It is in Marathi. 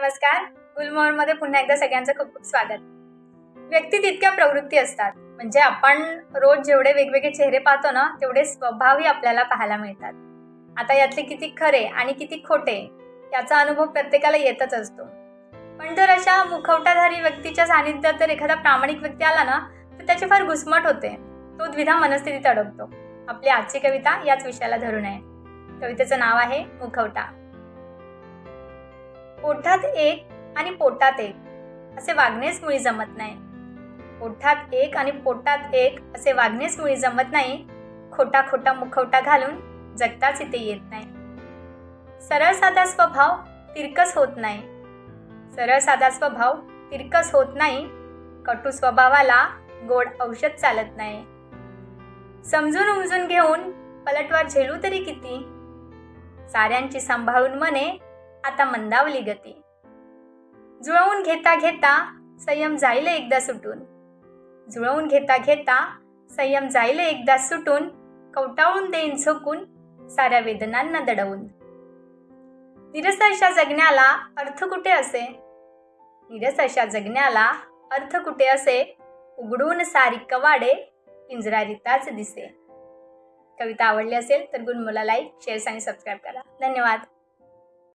नमस्कार. गुलमोहरमध्ये पुन्हा एकदा सगळ्यांचं खूप खूप स्वागत. व्यक्तीत इतक्या प्रवृत्ती असतात. म्हणजे आपण रोज जेवढे वेगवेगळे चेहरे पाहतो ना तेवढे स्वभावही आपल्याला पाहायला मिळतात. आता यातले किती खरे आणि किती खोटे याचा अनुभव प्रत्येकाला येतच असतो. पण जर अशा मुखवटाधारी व्यक्तीच्या सानिध्यात जर एखादा प्रामाणिक व्यक्ती आला ना तर त्याची फार घुसमट होते. तो द्विधा मनस्थितीत अडकतो. आपली आजची कविता याच विषयाला धरून आहे. कवितेचं नाव आहे मुखवटा. पोटात एक आणि पोटात एक असे वागणेच मुळी जमत नाही. पोटात एक आणि पोटात एक असे वागणेच मुळी जमत नाही. खोटा खोटा मुखवटा घालून जगताच इथे येत नाही. सरळ साधा स्वभाव तिरकस होत नाही. सरळ साधा स्वभाव तिरकस होत नाही. कटू स्वभावाला गोड औषध चालत नाही. समजून उमजून घेऊन पलटवार झेलू तरी किती? साऱ्यांची सांभाळून मने आता मंदावली गती. जुळवून घेता घेता संयम जाईल एकदा सुटून. जुळवून घेता घेता संयम जाईल एकदा सुटून कवटाळून देईन झोकून साऱ्या वेदनांना दडवून. निरस अशा जगण्याला अर्थ कुठे असे? निरस अशा जगण्याला अर्थ कुठे असे? उघडून सारी कवाडे पिंजरारिताच दिसे. कविता आवडली असेल तर गुणमुला लाईक शेअर्स आणि सबस्क्राईब करा. धन्यवाद.